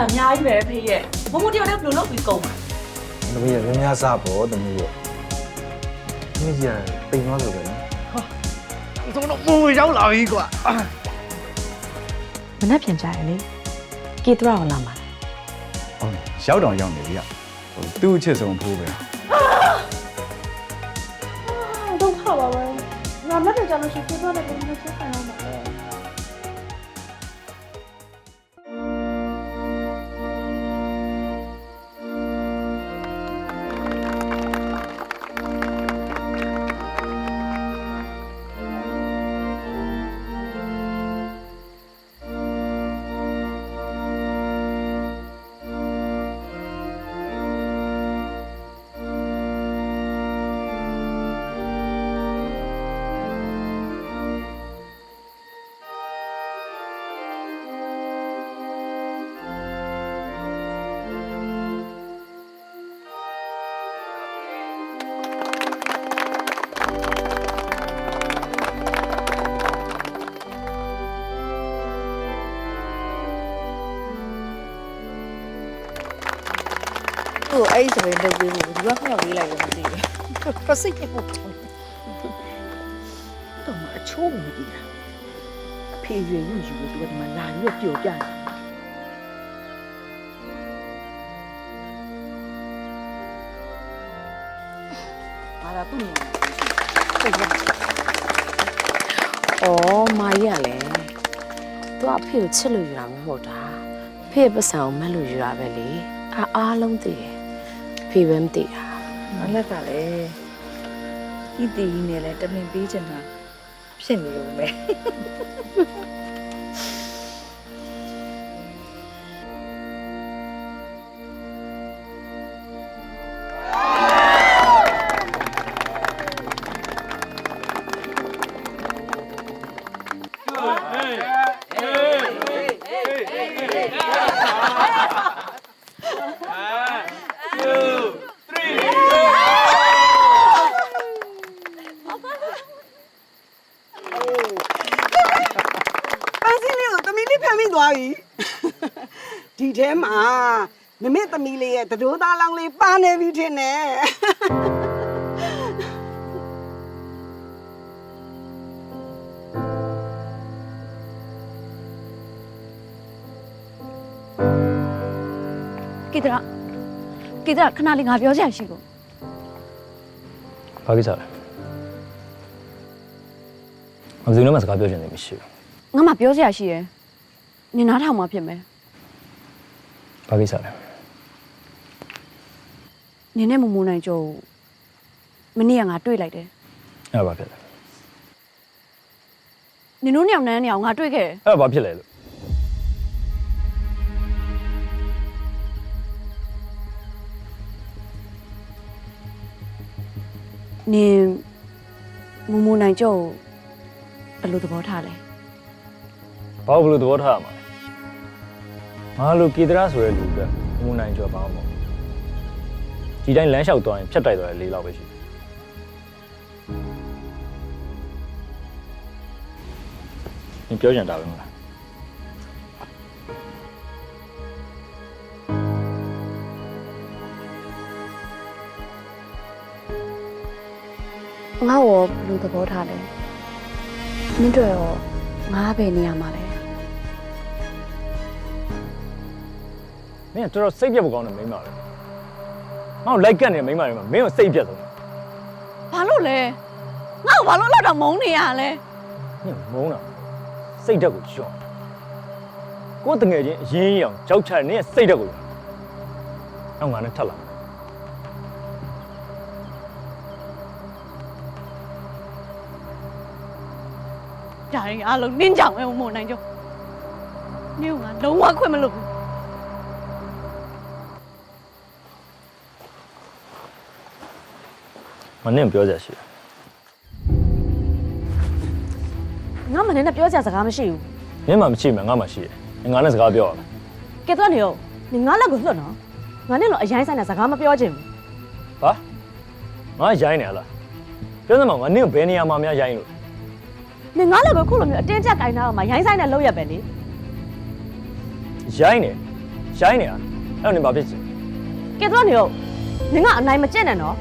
အများကြီးပဲဖေးရဲ့မမတယောက်တည်းဘယ်လိုလုပ်ပြီးကုန်မှာသမီးရများများစားပေါ့သမီးရသမီးကြီးကတိမ်သွားဆိုပဲနော်ဆိုတော့ပုံရောက်လာပြီကွာမနှက်ပြန်ကြရလေကေတရာကိုလာမှာဟုတ်ရောက်တော့ရောက်နေပြီอ่ะဟိုသူ့အချစ်ဆုံးဖိုးပဲတော့ခါပါပဲငါလက်ထကြလို့ရှိရင်ပြောတယ်ဘယ်လိုဆက်ဆံရမှာလဲ သူ့ကိုအဲ့ဒီဆိုရင်လုပ်ပေးဖို့ဒီကမြောက်လေးလိုက်လို့မသိဘူး။ပစိတ်ဖြစ်ဖို့တော့မအချိုးမကြည့်တာ။အဖေရွယ်ယူယူလို့သူကဒီမှာလာပြီးတော့ပျော်ပြတယ်။အားရသူ့နေစိတ်ရ။အော်မာကြီးကလည်းသူကအဖေကိုချစ်လို့ယူတာမဟုတ်တာ။ဖေ့ပတ်စံကိုမက်လို့ယူတာပဲလေ။အားအားလုံးသိတယ်။ ဖေပဲမသိတာ။မလက်ကလည်းဤတီကြီးနဲ့လည်းတမင်ပေးချင်တာဖြစ်နေလို့ပဲပန်းစင်းလေးကိုသ မီးလေးဖမ်းမိသွားပြီဒီထဲမှာမမေသမီးလေးရဲ့တဒိုးသားလောင်းလေးပါနေပြီထင်တယ်ကေတရာကေတရာခဏလေးငါပြောချင်ရှိလို့ဘာကိစ္စလဲမစင်းနဲ့မစကားပြောချင်တယ်မရှိငါမှပြောစရာရှိရယ် နင်နားထောင်မှဖြစ်မယ်ဘူးဘာကိစ္စလဲနင်နဲ့မမနိုင်ကြိုးမနေ့ကငါတွေ့လိုက်တယ်အဲ့ဒါဘာဖြစ်လဲနင်တို့ညောင်နှန်းနေအောင်ငါတွေ့ခဲ့တယ်အဲ့ဒါဘာဖြစ်လဲလို့နင်မမနိုင်ကြိုးဘယ်လိုသဘောထားလဲဘာလို့ဘယ်လိုသဘောထားရမှာလဲ ငါလိုကေတရာဆိုတဲ့လူကအမှုနိုင်ကြပါအောင်ဒီတိုင်းလမ်းလျှောက်သွားရင်ဖြတ်တိုက်သွားရလေးလောက်ပဲရှိတယ်။ဒီပြောချင်တာပဲမလား။ငါ့ကိုဘယ်လိုသဘောထားလဲမင်းတို့ရောငါဘယ်နေရာမှာလဲ မင်းကတော်တော်စိတ်ပြတ်ဖို့ကောင်းတယ်မိန်းမပဲငါ့ကိုလိုက်ကတ်နေတဲ့မိန်းမတွေမှာမင်းကိုစိတ်ပြတ်ဆုံးဘာလို့လဲငါ့ကိုဘာလို့လောက်တော့မုန်းနေရလဲမင်းမုန်းတာစိတ်ဓာတ်ကိုကျွန်းကိုယ်တငယ်ချင်းအရင်ကြီးအောင်ကြောက်ချတဲ့နင်းရဲ့စိတ်ဓာတ်ကိုနောက်ငါနဲ့ထပ်လာဒါရင်အားလုံးနင်းကြောင်ပဲမမနိုင်ကြိုးနင်ကငါလုံးဝခွင့်မလို့ဘူး မနင်းပြောကြရှိတယ်ငါမနေ့နဲ့ပြောစရာစကားမရှိဘူးမင်းမှမရှိမှငါမှရှိတယ်ငါနဲ့စကားပြောရမယ်ကဲတော့နေရောနင်ငါလက်ကိုလွတ်နော်ငါနဲ့တော့အရင်ဆိုင်တဲ့စကားမပြောချင်ဘူးဟာငါရိုင်းနေလားပြောစမ်းမငါနင်းကိုဘယ်နေရာမှာများရိုင်းလို့နင်ငါလက်ကိုခုလိုမျိုးအတင်းကျပ်ကင်ထားအောင်မရိုင်းဆိုင်တဲ့လောက်ရက်ပဲလေရိုင်းနေရရှိုင်းနေတာအဲ့တော့နေဘာဖြစ်ချင်ကဲတော့နေတော့နင်ကအနိုင်မကျင့်နဲ့နော်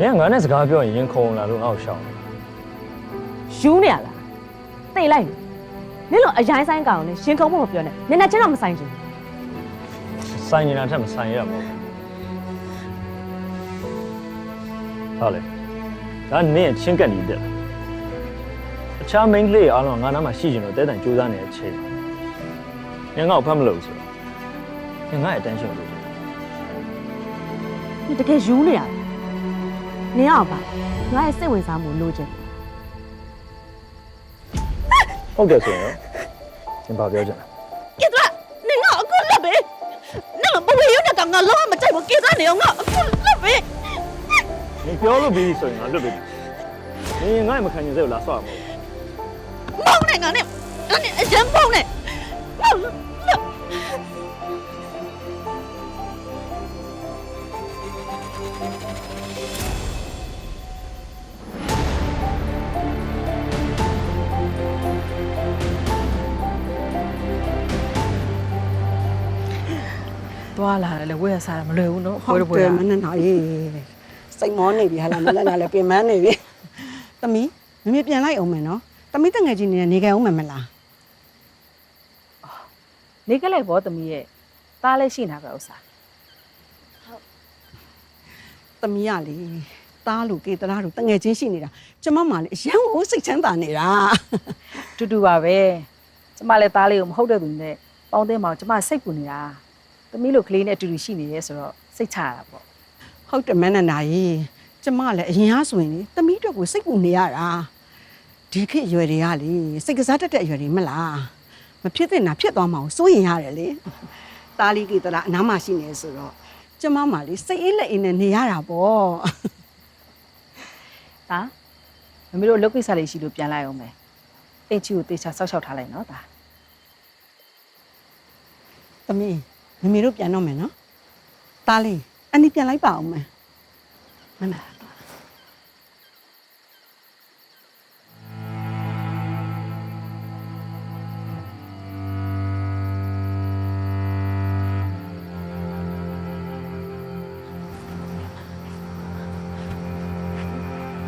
မင်းကငါနဲ့စကားပြောရင်ရင်ခုံလာလို့ငါ့ကိုရှောင်းတယ်ယူနေရလားတိတ်လိုက်နင်တို့အရင်ဆိုင်ကောင်နဲ့ရှင်ခုံဖို့မပြောနဲ့နင်နဲ့ချင်းတော့မဆိုင်ချင်ဘူးဆိုင်နေတာထက်မဆိုင်ရမှာပေါ့ဟာလေဒါနင်းရဲ့ချင်းကပ်နေတဲ့အခြား main ကလေးအားလုံးကငါနားမှာရှိကျင်လို့တဲတန်စူးစမ်းနေတဲ့အချိန်ညငါ့ကိုဖတ်မလို့ဆိုညငါ့ရဲ့ attention လို့နင်တကယ်ယူနေရလား နင်အောင်ပါငါရဲ့စိတ်ဝင်စားမှုလိုချင်ဟုတ်တယ်ဆိုရင်ရောသင်ဘာပြောချင်လဲကဲတော့နင်ကအခုလက်ပဲနင်ကဘဝရုံနဲ့ကငါလုံးဝမကြိုက်ဘူးကဲတော့နေအောင်ငါအခုလက်ပဲ你ပြောလို့ပြီးဆိုရင်ငါလွတ်ပြီ။你ငါ့မခံနိုင်စေဘူးလားဆော့မှာမောင်းနေငါနဲ့ငါနဲ့အရင်မောင်းနေမောင်း သွားလာတယ်လေဝဲရစားတာမလွယ်ဘူးနော်ဟုတ်တယ်မနဲ့နာရေးစိတ်မောနေပြီဟာလားမနဲ့နာလည်းပြင်မနေပြီသမီးမမေပြန်လိုက်အောင်မယ်နော်သမီးတငယ်ချင်းနေနေကြအောင်မယ်မလားနေကလေးဘောသမီးရဲ့သားလည်းရှိနေတာပဲဥစ္စာသမီးကလေတားလို့ကေတလားလို့တငယ်ချင်းရှိနေတာကျမမှလည်းအရန်ကိုစိတ်ချမ်းသာနေတာတူတူပါပဲကျမလည်းသားလေးကိုမဟုတ်တဲ့သူနဲ့ပေါင်းသိမ်းမအောင်ကျမစိတ်ပူနေတာ သမီးလိုကလေးနဲ့အတူတူရှိနေရဲဆိုတော့စိတ်ချရတာပေါ့ဟုတ်တယ်မနဲ့နာရေးကျမလည်းအရင်အားဆိုရင်လေသမီးအတွက်ကိုစိတ်ပူနေရတာဒီခေတ်အရွယ်တွေကလေစိတ်ကစားတတ်တဲ့အရွယ်တွေမလားမဖြစ်တဲ့နာဖြစ်သွားမှာကိုစိုးရင်ရတယ်လေတားလေးကေတလားအနားမှာရှိနေဆိုတော့ကျမမှလေစိတ်အေးလက်အေးနဲ့နေရတာပေါ့ဒါမမေတို့လုပ်ကိစ္စလေးရှိလို့ပြန်လိုက်အောင်မယ်အိတ်ချီကိုတေချာဆောက်ရှောက်ထားလိုက်နော်ဒါသမီး မမေတို့ပြန်တော့မယ်နော်တားလေးအန်ဒီပြန်လိုက်ပါအောင်မယ်မမ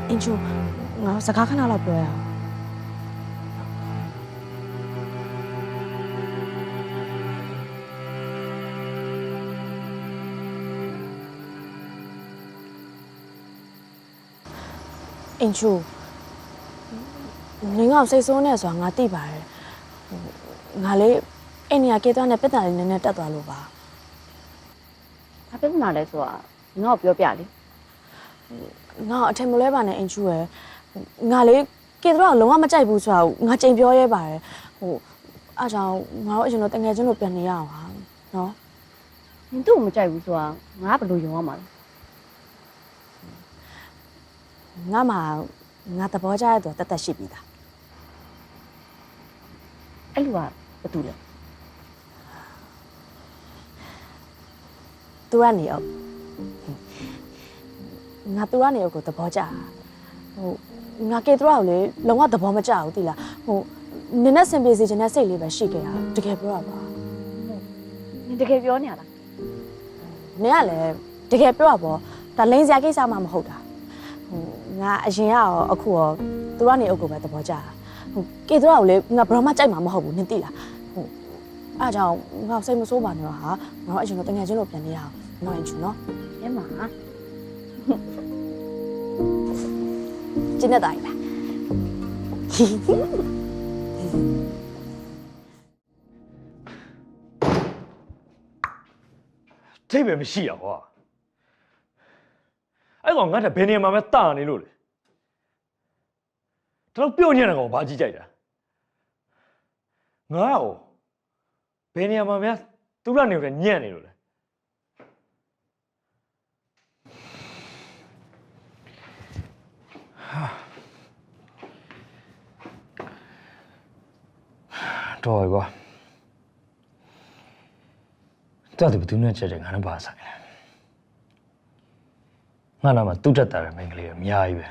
အင်ချူငါစကားခဏလောက်ပြောရအောင် အင်ချူနင်ကစိတ်ဆိုးနေဆိုတာငါသိပါတယ်ဟိုငါလေးအိမ်နေရာကေသွားနဲ့ပြဿနာလေးနည်းနည်းတက်သွားလို့ပါဘာပြဿနာလဲဆိုတာငါ့ကိုပြောပြလေငါအထင်မလွဲပါနဲ့အင်ချူရယ်ငါလေးကေတော့လုံးဝမကြိုက်ဘူးဆိုတာကိုငါကြိမ်ပြောရဲပါတယ်ဟိုအားကြောင့်ငါတို့အရင်တော့တငယ်ချင်းတို့ပြန်နေရအောင်ဟာနော်နင်သူ့ကိုမကြိုက်ဘူးဆိုတာငါဘယ်လိုယုံရမှာလဲ ငါမှငါသဘောကျရတဲ့တတ်တတ်ရှိပြီသားအဲ့လိုကဘာတူလဲသူကနေအောင်ငါသူကနေအောင်ကိုသဘောကျတာဟိုငါကေတော့ကိုလေလုံးဝသဘောမကျဘူးတိလားဟိုနင်းနဲ့ဆင်ပြေစေချင်တဲ့စိတ်လေးပဲရှိခဲ့တာတကယ်ပြောရပါနင်တကယ်ပြောနေရလားနင်ကလည်းတကယ်ပြောရပေါ့ဒါလိန်စရာကိစ္စမှမဟုတ်တာဟို ငါအရင်ကရောအခုရောသူကနေအုပ်ကိုပဲသဘောကျတာဟိုကေတော့ကိုလေငါဘယ်တော့မှကြိုက်မှာမဟုတ်ဘူးနင်သိလားဟိုအားကြောင့်ငါစိတ်မဆိုးပါနဲ့တော့ဟာငါတို့အရင်တော့တငယ်ချင်းတို့ပြန်နေရအောင်နော်ရင်ချူနော်ရဲမှာကျင်းတဲ့တိုင်းလား။ထိပ်ပဲမရှိရကွာ။ အဲ့ကောင်ငါတက်ဘယ်နေရာမှာပဲတာနေလို့လေ။ဒါတော့ပြုတ်ညံ့တဲ့ကောင်ဘာကြီးကြိုက်တာ။ငါ့ကိုဘယ်နေရာမှာများသူရနေတယ်ညံ့နေလို့လေ။တော်ရကွာ။တော်တယ်ဘယ်သူနဲ့ချက်ချက်ငါနဲ့ပါဆိုင်လဲ။ ငါနာမှာသူ့ထက်တာတဲ့မိန်းကလေးတွေအများကြီးပဲ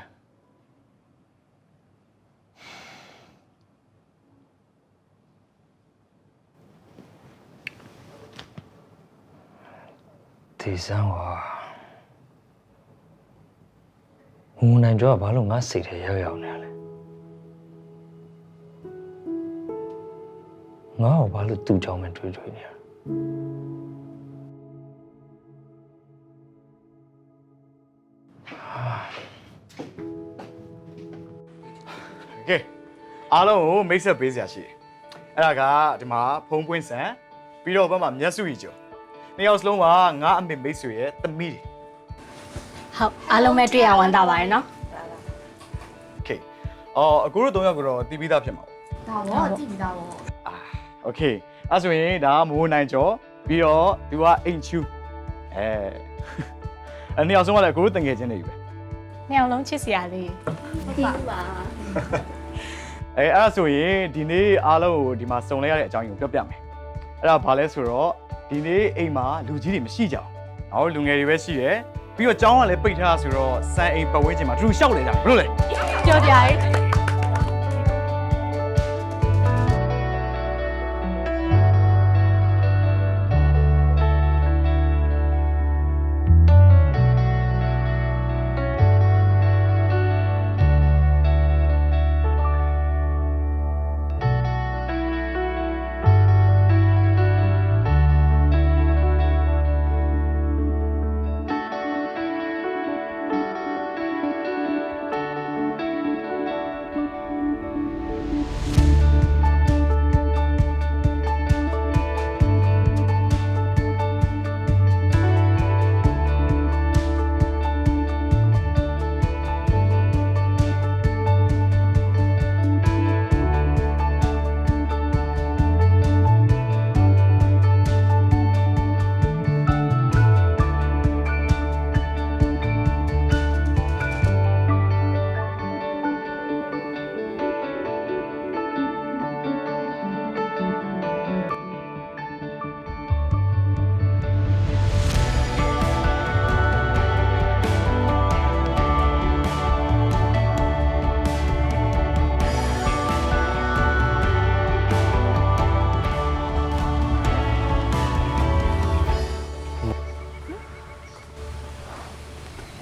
ဒီစံဝါငုံနိုင်ကြဘာလို့ငါစိတ်ထဲရောက်ရောက်နေလဲငါ့ကိုဘာလို့သူ့ကြောင့်မတွေးတွေးနေလဲ အားလုံးကိုမိတ်ဆက်ပေးစရာရှိတယ်အဲ့ဒါကဒီမှာဖုံးပွင့်ဆန်ပြီးတော့ဘက်မှာမျက်စုကြီးကျော်နှစ်ယောက်စလုံးကငါအမေမိတ်ဆွေရဲ့သမီးတွေ ဟုတ်အားလုံးပဲတွေ့ရဝမ်းသာပါတယ်နော် โอเคအော်အကူတို့၃ယောက်ကတော့တီးပြီးသားဖြစ်မှာပေါ့ ဒါဘောကြည့်ပြီးသားဘော အာโอเคအဲ့ဆိုရင်ဒါမိုးနိုင်ကျော်ပြီးတော့သူကအိမ်ချူအဲအဲ့နှစ်ယောက်ဆုံးကလည်းအကူတို့တငယ်ချင်းတွေပဲ နှစ်ယောက်လုံးချစ်စရာလေး အဲအဲ့ဒါဆိုရင်ဒီနေ့အားလုံးကိုဒီမှာစုံလဲရတဲ့အကြောင်းကိုပြောပြမယ်အဲ့ဒါဘာလဲဆိုတော့ဒီနေ့အိမ်မှာလူကြီးတွေမရှိကြဘူးငါတို့လူငယ်တွေပဲရှိတယ်ပြီးတော့ကျောင်းကလည်းပိတ်ထားတာဆိုတော့စံအိမ်ပတ်ဝန်းကျင်မှာသူတို့ရှောက်နေကြဘယ်လိုလဲကြော်ကြရဲ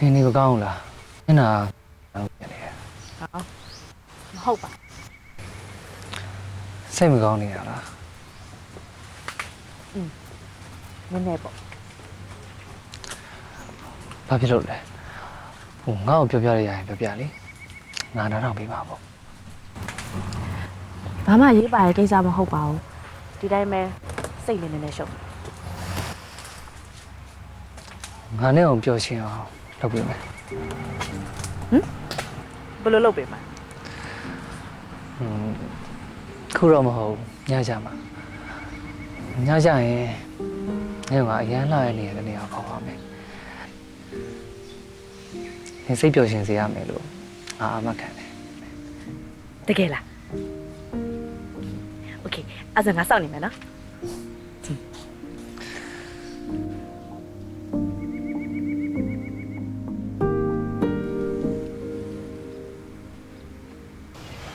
နေနေမကောင်းဘူးလားညနာဟုတ်တယ်လေမဟုတ်ပါစိတ်မကောင်းနေရလားနည်းနည်းပေါ့ဘာဖြစ်လို့လဲဟိုငါ့ကိုပြောပြရရင်ပြောပြလေငါနားထောင်ပေးပါပေါ့ဘာမှရေးပါတဲ့ကိစ္စမဟုတ်ပါဘူးဒီတိုင်းပဲစိတ်လေးနည်းနည်းရှုပ်ငါနဲ့အောင်ပြောရှင်းအောင် လုပ်ပေးမယ် ဘယ်လိုလုပ်ပေးမှာ ဟွန်းခုတော့မဟုတ်ဘူးညကြမှာညကြရင်ညကအရန်လာတဲ့နေရာတစ်နေရာခေါ်ပါမယ်နေစိတ်ပျော်ရှင်စေရမယ်လို့ငါအမခံတယ် တကယ်လားโอเคအဲ့ဒါငါစောင့်နေမယ်နော်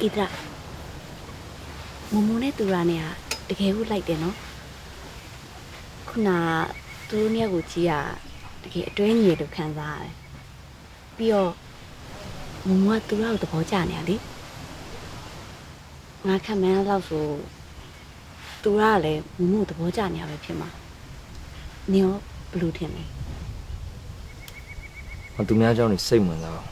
ဣဒရာမမုံနဲ့သူရာနဲ့ကတကယ်ဟုတ်လိုက်တယ်နော်ခုနသူတို့เนี่ยကိုကြည့်ရတကယ်အတွဲညီရလို့ခံစားရတယ်ပြီးတော့မမကသူရာကိုသဘောကျနေရလေငါခံမန်းလောက်ဆိုသူရာကလည်းမမကိုသဘောကျနေရပဲဖြစ်မှာနင်ရောဘယ်လိုထင်လဲ ။သူများเจ้าနေစိတ်ဝင်စားအောင်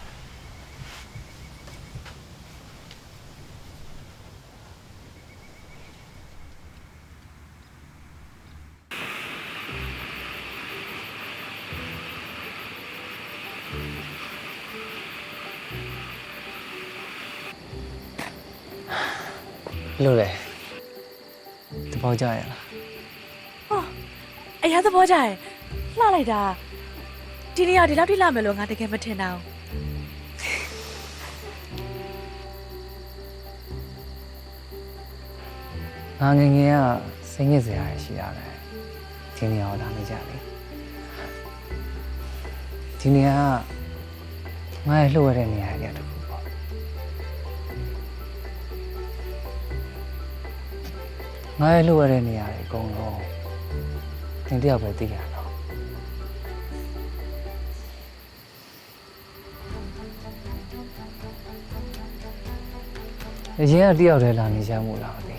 လိုလဲတပေါက်ကြရလားအရာသဘောကျရင်လှလိုက်တာဒီနေရာဒီလောက်ထိလှမယ်လို့ငါတကယ်မထင်တာဘူးငါငယ်ငယ်ကစိတ်ညစ်စရာရှိရတယ်ဒီနေရာကိုလာနေကြလေဒီနေရာကငါရဲ့လှုပ်ရတဲ့နေရာကြီးတ ငါရဲ့လှုပ်ရတဲ့နေရာတွေအကုန်လုံးသင်တယောက်ပဲသိရတော့အရင်ကတယောက်တည်းလာနေကြမို့လားမသိ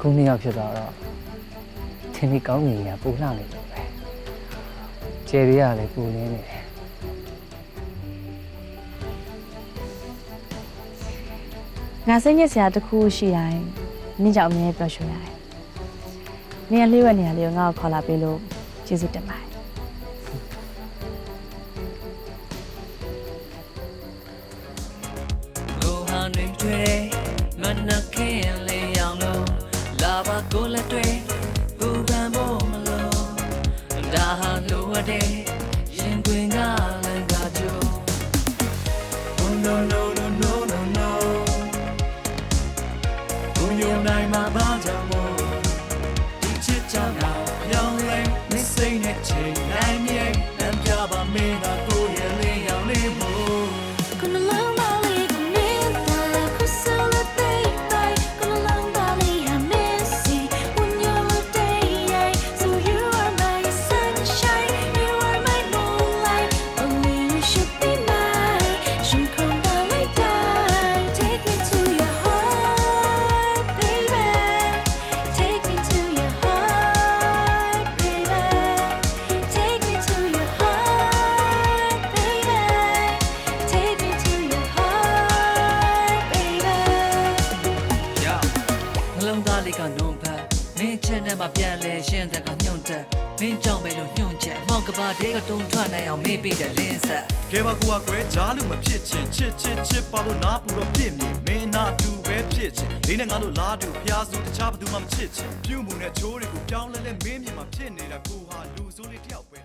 ခုနှစ်ယောက်ဖြစ်သွားတော့သင်ဒီကောင်းမြင်ရပူလှနေတယ်ပဲကျေတွေကလည်းပူနေနေတယ်ငါစိတ်ညစ်စရာတစ်ခုရှိတိုင်း နင့်ကြောင့်အမြဲပျော်ရွှင်ရတယ်။နင်ကလေးဝက်နေရလေးကိုငါ့ကိုခေါ်လာပေးလို့ကျေးဇူးတင်ပါတယ် မှာပြန်လဲရှင်းတဲ့ကညွန့်တက်မင်းကြောင့်ပဲလို့ညွန့်ချက်မောက်ကဘာတေးကတုံထွက်နိုင်အောင်မေးပြီးတဲ့လင်းဆက်ကဲပါကူကကွယ်ဂျားလို့မဖြစ်ချင်ချစ်ချစ်ချစ်ပါလို့နားပူတော့ဖြစ်နေမင်းနာတူပဲဖြစ်ချင်လေးနဲ့ငါတို့လားတူဖျားစုတခြားဘသူမှမချစ်ချင်ပြုမှုနဲ့ချိုးတွေကိုပြောင်းလဲလဲမင်းမြင်မှာဖြစ်နေတာကိုဟာလူစိုးလေးတယောက်ပဲ